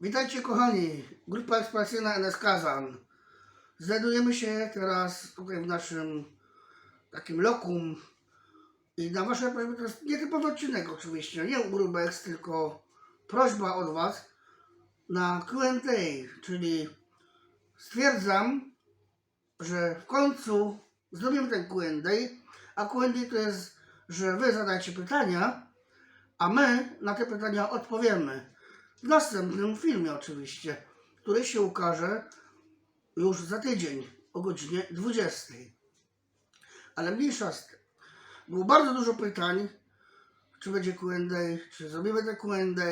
Witajcie kochani, grupa ekspresyjna NS Kazan. Znajdujemy się teraz tutaj w naszym takim lokum. I na wasze prośby to jest nietypowy odcinek oczywiście, nie Urbex, tylko prośba od was na Q&A, czyli stwierdzam, że w końcu zrobimy ten Q&A, a. Q&A to jest, że wy zadajcie pytania, a my na te pytania odpowiemy. W następnym filmie oczywiście, który się ukaże już za tydzień o godzinie 20. Ale mniejsza z tym. Było bardzo dużo pytań, czy będzie Q&A, czy zrobimy te Q&A.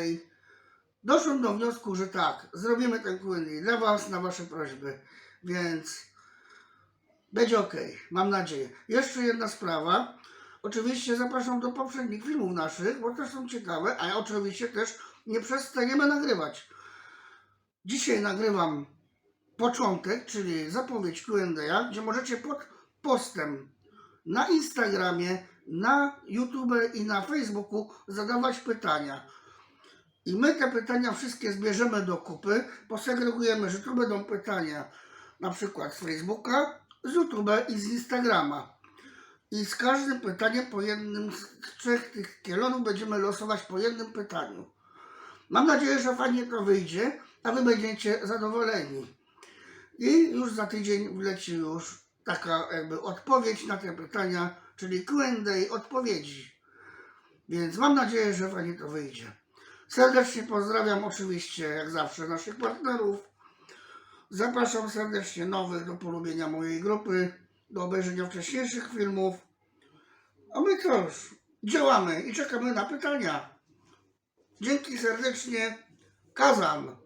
Doszłem do wniosku, że tak, zrobimy ten Q&A dla Was, na Wasze prośby, więc będzie ok, mam nadzieję. Jeszcze jedna sprawa. Oczywiście zapraszam do poprzednich filmów naszych, bo też są ciekawe, a oczywiście też nie przestaniemy nagrywać. Dzisiaj nagrywam początek, czyli zapowiedź Q&A, gdzie możecie pod postem na Instagramie, na YouTube i na Facebooku zadawać pytania. I my te pytania wszystkie zbierzemy do kupy, posegregujemy, że tu będą pytania na przykład z Facebooka, z YouTube i z Instagrama. I z każdym pytaniem po jednym z trzech tych kielonów będziemy losować po jednym pytaniu. Mam nadzieję, że fajnie to wyjdzie, a wy będziecie zadowoleni. I już za tydzień wleci już taka jakby odpowiedź na te pytania, czyli Q&A odpowiedzi. Więc mam nadzieję, że fajnie to wyjdzie. Serdecznie pozdrawiam oczywiście, jak zawsze, naszych partnerów. Zapraszam serdecznie nowych do polubienia mojej grupy, do obejrzenia wcześniejszych filmów. A my już działamy i czekamy na pytania. Dzięki serdecznie. Kazan.